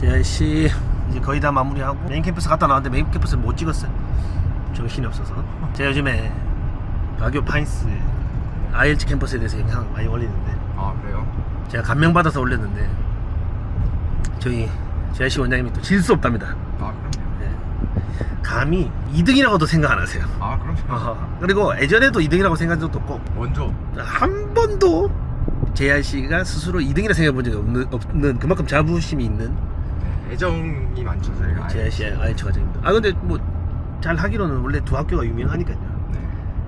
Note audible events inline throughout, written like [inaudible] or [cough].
JIC 이제 거의 다 마무리하고 메인 캠퍼스 갔다 나왔는데 메인 캠퍼스를 못 찍었어요 정신이 없어서 제가 요즘에 바교 파인스 ILG 캠퍼스에 대해서 영상 많이 올리는데 아 그래요? 제가 감명받아서 올렸는데 저희 JIC 원장님이 또 질 수 없답니다 아 그럼요. 네. 감히 2등이라고도 생각 안 하세요 아 그럼요. 어허. 그리고 예전에도 2등이라고 생각한 적도 없고 원조. 한 번도 JRC가 스스로 2등이라 생각해 본 적이 없는, 없는 그만큼 자부심이 있는 네, 애정이 많죠 저희가. JRC IH 과정입니다. 아 근데 뭐 잘 하기로는 원래 두 학교가 유명하니까요. 네.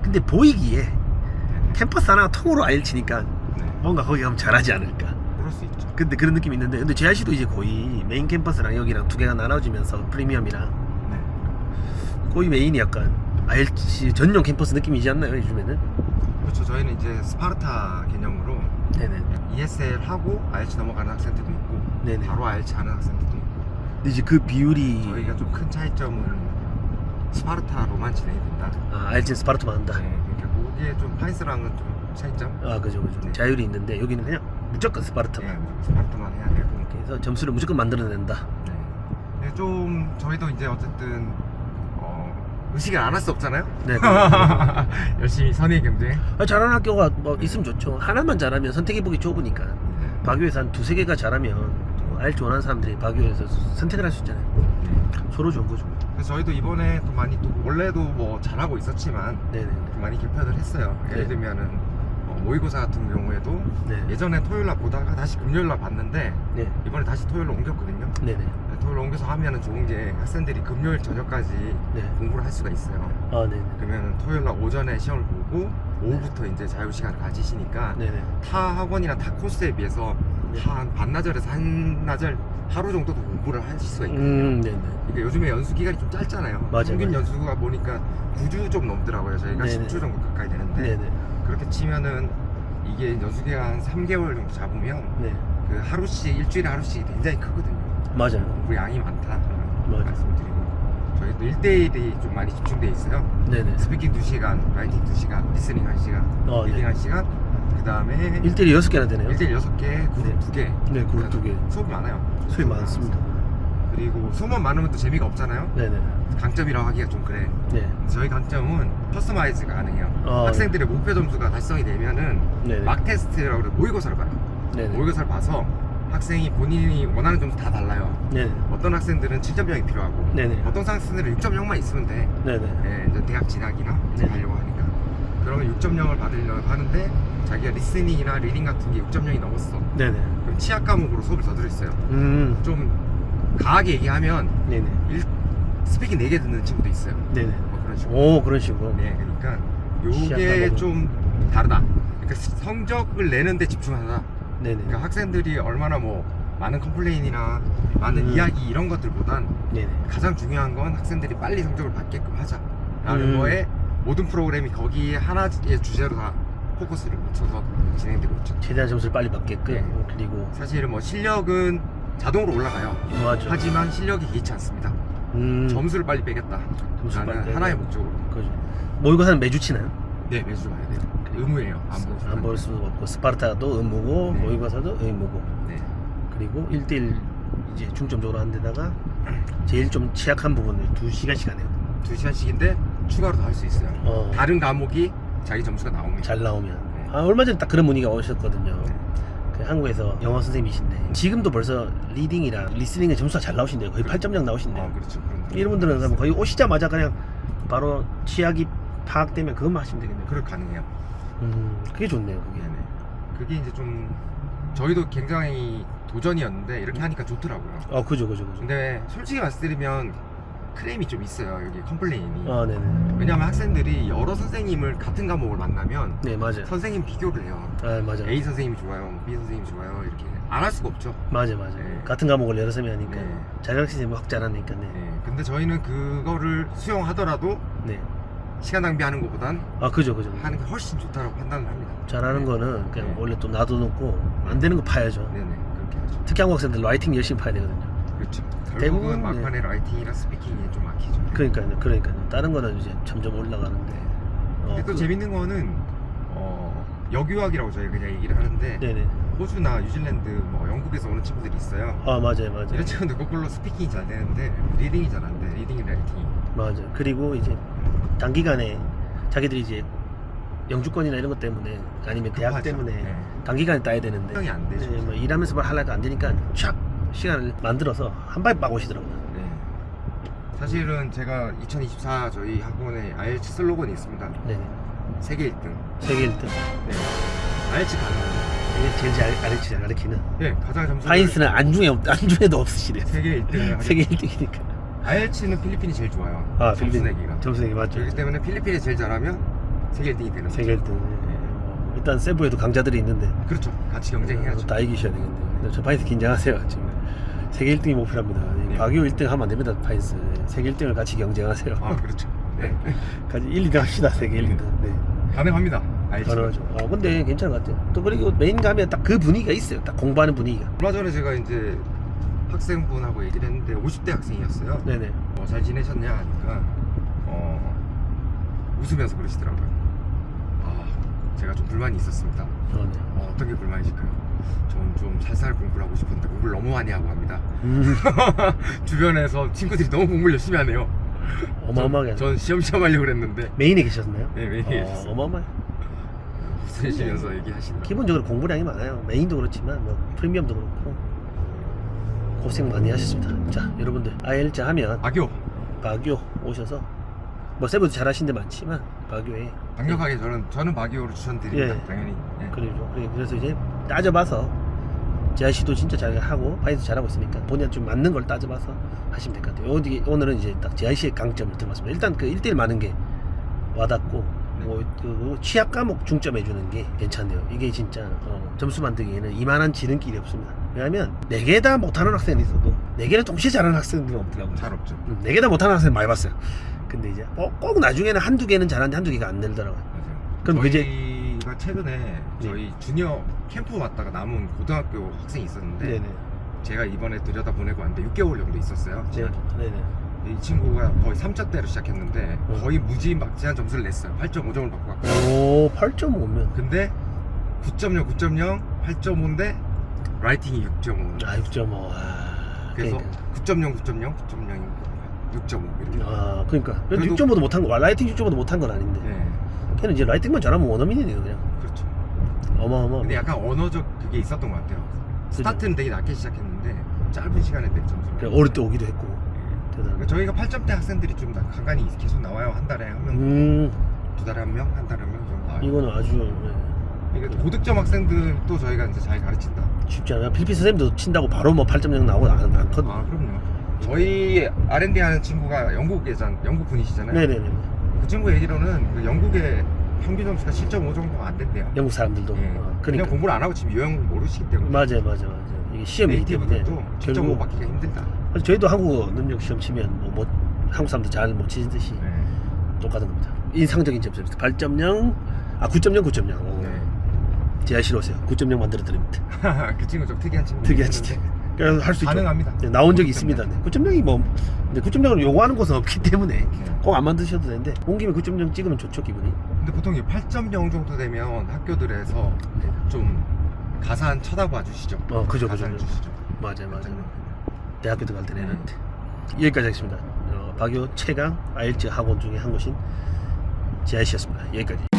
근데 보이기에 네. 캠퍼스 하나 통으로 IH니까 네. 뭔가 거기 가면 잘하지 않을까. 그럴 수 있죠. 근데 그런 느낌이 있는데 근데 JRC도 이제 거의 메인 캠퍼스랑 여기랑 두 개가 나눠지면서 프리미엄이랑 네. 거의 메인이 약간 IH 전용 캠퍼스 느낌이지 않나요 요즘에는? 그렇죠. 저희는 이제 스파르타 개념으로 네네. ESL 하고 IH 넘어가는 학생들도 있고 네네. 바로 IH 하는 학생들도 있고 근데 이제 그 비율이 저희가 좀 큰 차이점은 스파르타 로만 진행이 된다. 아 IH는 스파르타만 한다. 네. 그러니까 거기에 좀 파이스랑은 좀 차이점. 아 그죠 그죠 네. 자율이 있는데 여기는 그냥 무조건 스파르타만 네. 스파르타만 해야 되고. 그래서 점수를 무조건 만들어낸다 네. 근데 좀 저희도 이제 어쨌든 어, 의식을 안 할 수 없잖아요. 네, [laughs] 열심히 선의 경쟁. 아, 잘하는 학교가 뭐 있으면 좋죠 하나만 잘하면 선택해보기 좁으니까 네. 한 두세 개가 잘하면 또 알줄 원하는 사람들이 바교에서 선택을 할 수 있잖아요 서로 좋은 거죠 그래서 저희도 이번에 또 많이 또 원래도 뭐 잘하고 있었지만 네네 좀 많이 개편을 했어요. 예를 네. 들면은 어, 모의고사 같은 경우에도 네. 예전에 토요일 날 보다가 다시 금요일 날 봤는데 네. 이번에 다시 토요일로 옮겼거든요. 네네 네, 토요일로 옮겨서 하면은 좋은 게 학생들이 금요일 저녁까지 네. 공부를 할 수가 있어요. 아 네네 그러면 토요일 날 오전에 시험을 보고 오후부터 이제 자유 시간을 가지시니까 네네 타 학원이나 타 코스에 비해서 네. 한 반나절에서 한나절 하루 정도 더 공부를 하실 수가 있거든요. 음 네네 그러니까 요즘에 연수 기간이 좀 짧잖아요. 맞아요, 평균 맞아요. 연수가 보니까 9주 좀 넘더라고요. 저희가 네네. 10주 정도 가까이 되는데 네네 그렇게 치면은 이게 연수 기간 한 3개월 정도 잡으면 네 그 하루씩 일주일에 하루씩 굉장히 크거든요. 맞아요 공부 양이 많다. 맞아요. 말씀을 드리고 저희도 1대1이 좀 많이 집중돼 있어요. 네네 스피킹 2시간, 라이팅 2시간, 리스닝 1시간, 아, 리딩 네. 1시간 그 다음에 1대1이 6개나 되네요 1대1 6개, 그룹 네. 2개 네 그룹 두 개 수업이 많아요. 수입 많습니다 그리고 수업만 많으면 또 재미가 없잖아요. 네네 강점이라고 하기가 좀 그래. 네 저희 강점은 커스터마이즈가 가능해요. 아, 학생들의 목표 점수가 달성이 되면은 네네 막 테스트라고 그래 모의고사를 봐요. 네네 모의고사를 봐서 학생이 본인이 원하는 점수 다 달라요. 네네 어떤 학생들은 7.0이 필요하고 네네 어떤 학생들은 6.0만 있으면 돼. 네네 예, 이제 대학 진학이나 이제 네. 가려고 하니까. 그러면 6.0을 받으려고 하는데 자기가 리스닝이나 리딩 같은 게 6.0이 넘었어. 네네 그럼 치약 과목으로 수업을 더 들었어요. 음 좀 강하게 얘기하면 네네 일, 스피킹 4개 듣는 친구도 있어요. 네네 뭐 그런 식으로. 오 그런 식으로 네, 그러니까 요게. 좀 다르다. 그러니까 성적을 내는데 집중하다. 네네 그러니까 학생들이 얼마나 뭐 많은 컴플레인이나 많은 음. 이야기 이런 것들보단 네네 가장 중요한 건 학생들이 빨리 성적을 받게끔 하자라는 음. 거에 모든 프로그램이 거기에 하나의 주제로 다 포커스를 맞춰서 진행되고 있죠. 최대한 점수를 빨리 받게끔 네. 그리고 사실은 뭐 실력은 자동으로 올라가요. 맞죠 하지만 실력이 개의치 않습니다. 음, 점수를 빨리 빼겠다. 점수를 빨리 라는 빼고. 하나의 목적으로. 그죠 모의고사는 매주 치나요? 네, 매주 봐야 돼요. 의무예요. 안 볼. 수는 안볼 수 없고 스파르타도 의무고 네. 모의고사도 의무고 네. 그리고 1대1 이제 중점적으로 한 데다가 [clears throat] 제일 좀 취약한 부분을 2시간씩 하네요 두 시간씩인데 추가로 더 할 수 있어요. 어, 다른 과목이 자기 점수가 나옵니다. 잘 나오면 네. 아, 얼마 전에 딱 그런 문의가 오셨거든요 네. 그 한국에서 영어 선생님이신데 지금도 벌써 리딩이랑 리스닝의 점수가 잘 나오신대요 거의 8.0 나오신대요 아, 그렇죠. 그런 이런 분들은 그럼 거의 오시자마자 그냥 바로 취약이 파악되면 그것만 하시면 되겠네요. 그럴 가능해요. 음, 그게 좋네요, 그게. 네네. 그게 이제 좀 저희도 굉장히 도전이었는데 이렇게 하니까 좋더라고요. 어, 그죠, 그죠, 그죠. 근데 솔직히 말씀드리면 크레임이 좀 있어요. 여기 컴플레인이. 아, 네네. 왜냐하면 학생들이 여러 선생님을 같은 과목을 만나면 네, 맞아요. 선생님 비교를 해요. 아, 맞아요. A 선생님이 좋아요, B 선생님이 좋아요 이렇게 안 할 수가 없죠. 맞아요, 맞아요. 네. 같은 과목을 여러 쌤이 하니까. 네. 자격 선생님이 확 잘하니까, 네. 네. 근데 저희는 그거를 수용하더라도 네. 시간 낭비하는 것보단 아, 그죠, 그죠. 하는 게 훨씬 좋다고 판단을 합니다. 잘하는 네. 거는 그냥 네. 원래 또 놔둬놓고 안 되는 거 파야죠. 네네 그렇게 하죠. 특히 한국 학생들 라이팅 열심히 파야 되거든요. 대부분, 막판에 라이팅이나 스피킹이 좀 막히죠. 그러니까요, 그러니까요. 다른 거는 이제 점점 올라가는데. 어, 근데 또 그- 재밌는 거는 어, 역유학이라고 저희가 그냥 얘기를 하는데 네네. 호주나 뉴질랜드, 뭐 영국에서 오는 친구들이 있어요. 아 맞아요 맞아요 이런 친구들 거꾸로 스피킹이 잘 되는데 리딩이 잘 안 돼. 리딩이 라이팅이. 맞아요 그리고 이제 단기간에 자기들이 이제 영주권이나 이런 것 때문에 아니면 대학 급하죠. 때문에 네. 단기간에 따야 되는데 수정이 안 되죠. 네, 뭐 일하면서 뭘 하려고 안 되니까 촥 시간을 만들어서 한 방에 막 오시더라고요 네. 사실은 제가 2024 저희 학원에 IELTS 슬로건이 있습니다. 네 세계 1등. 세계 1등 네. IELTS 가능합니다. 이게 제일 잘 가르치, 잘 가르치는 네, 가장 점수. 파인스는 안중에 없- 안중에도 없으시네요 세계 1등을 [laughs] 세계 1등이니까 IELTS는 필리핀이 제일 좋아요. 아 점수 필리핀 내기가. 점수 내기 맞죠 그렇기 때문에 필리핀이 제일 잘하면 세계 1등이 되는 거죠. 세계 1등 뭐 일단 세부에도 강자들이 있는데 그렇죠. 같이 경쟁해야죠. 다 이기셔야 되겠는데 근데 저 파인스 긴장하세요 지금 세계 1등이 목표랍니다 네. 박유 1등 하면 안 됩니다 파인스 세계 1등을 같이 경쟁하세요 아, 그렇죠. 네. [laughs] 같이 1, 2등 합시다 세계 1, 2등 네. 가능합니다. IELTS. 가능하죠 아 근데 괜찮은 것 같아요 또 그리고 메인 가면 딱 그 분위기가 있어요 딱 공부하는 분위기가 얼마 전에 제가 이제 학생분하고 얘기를 했는데 50대 학생이었어요. 네네 어, 잘 지내셨냐 하니까 어, 웃으면서 그러시더라고요. 아, 제가 좀 불만이 있었습니다. 어, 네. 어, 어떤 게 불만이실까요? 저는 좀 살살 공부를 하고 싶었는데 공부를 너무 많이 하고 합니다. 음, [laughs] 주변에서 친구들이 너무 공부를 열심히 하네요. 어마어마하게 전, 전 시험시험 하려고 그랬는데 메인에 계셨나요? 네, 메인에 어, 계셨어요. 어마어마해 웃으시면서 얘기하시더라고요. 기본적으로 공부량이 많아요 메인도 그렇지만 뭐 프리미엄도 그렇고 고생 많이 하셨습니다 자 여러분들 IELTS 하면 악교! 박교 오셔서 뭐 세부도 잘하신 데 많지만 박교에 강력하게 저는 저는 박이호를 추천드립니다. 예. 당연히. 예. 그래죠. 그래- 그래서 이제 따져봐서 재하 씨도 진짜 잘하고 파이도 잘하고 있으니까 본인한테 좀 맞는 걸 따져봐서 하시면 될 것 같아요. 어디 오늘은 이제 딱 재하 씨의 강점을 들어봤습니다. 일단 그 1대1 많은 게 와닿고 네. 뭐, 그 취약 과목 중점해 주는 게 괜찮네요. 이게 진짜 어, 점수 만들기에는 이만한 지름길이 없습니다. 왜냐하면 네 개 다 못하는 학생이 있어도 네 개를 동시에 잘하는 학생들은 없더라고요. 잘 없죠. 네 개 다 못하는 학생 많이 봤어요. 근데 이제 꼭, 꼭 나중에는 한두 개는 잘하는데 한두 개가 안 늘더라고요. 맞아요. 그럼 그 이제- 저희가 최근에 저희 주니어 캠프 왔다가 남은 고등학교 학생이 있었는데 네네. 제가 이번에 들여다 보내고 왔는데 6개월 정도 있었어요. 네. 네네. 이 친구가 거의 3차대로 시작했는데 어. 거의 무지막지한 점수를 냈어요. 8.5점을 받고 왔고. 오, 8.5면. 근데 9.0, 9.0, 8.5인데 라이팅이 6.5. 아, 6.5. 아, 그래서 그러니까. 9.0, 9.0, 9.0, 6.5 이렇게. 아, 그러니까. 그래도 그래도- 6.5도 못한 거, 라이팅 6.5도 못한 건 아닌데. 네, 걔는 이제 라이팅만 잘하면 원어민이네요, 그냥. 그렇죠. 어마어마. 근데 약간 언어적 그게 있었던 것 같아요. 스타트는 되게 낮게 시작했는데 짧은 시간에 낸 점수를. 그래, 어릴 때 오기도 했고. 예. 대단한. 그러니까 저희가 8점대 학생들이 좀 나- 간간히 계속 나와요. 한 달에 한 명, 음, 두 달에 한 명, 한 달에 한 명 정도 나와요. 이거는 아주 네, 이게 고득점 학생들도 저희가 이제 잘 가르친다. 쉽지 않아요. 필리핀 선생님도 친다고 바로 뭐 8.0 나오고 안, 않거든요. 아 그럼요. 저희 R&D 하는 친구가 영국에잖 영국 분이시잖아요. 네네네. 그 친구 얘기로는 그 영국의 평균 점수가 7.5 정도가 안 된대요. 영국 사람들도. 예. 어, 그냥 그러니까. 공부를 안 하고 지금 유형 모르시기 때문에. 맞아요, 맞아요, 맞아요. 이게 시험이기 때문에. 네이티브들도 7.5 결국. 받기가 힘들다. 그래서 저희도 한국어 능력 시험 치면 뭐, 뭐 한국 사람들 잘 못 치듯이 네. 똑같은 겁니다. 인상적인 점수입니다. 8.0, 아 9.0, 9.0. 오. 네. 제하시로 오세요. 9.0 만들어 드립니다. 그 친구 좀 특이한 친구. 특이한 진짜. 그래서 할 수 있죠. 가능합니다. 네, 나온 적이 9.0. 있습니다. 네. 9.0이 뭐, 근데 9.0을 요구하는 곳은 없기 때문에 네. 꼭안 만드셔도 되는데 온 김에 9.0 찍으면 좋죠 기분이. 근데 보통 이8.0 정도 되면 학교들에서 네. 좀 가산 쳐다봐 주시죠. 어, 그죠, 그죠. 가산 그죠. 주시죠. 맞아요, 맞아요. 8.0. 대학교 들어갈 때는 애한테. 여기까지 하겠습니다. 어, 박요 최강 아일츠 학원 중에 한 곳인 제아씨였습니다. 여기까지.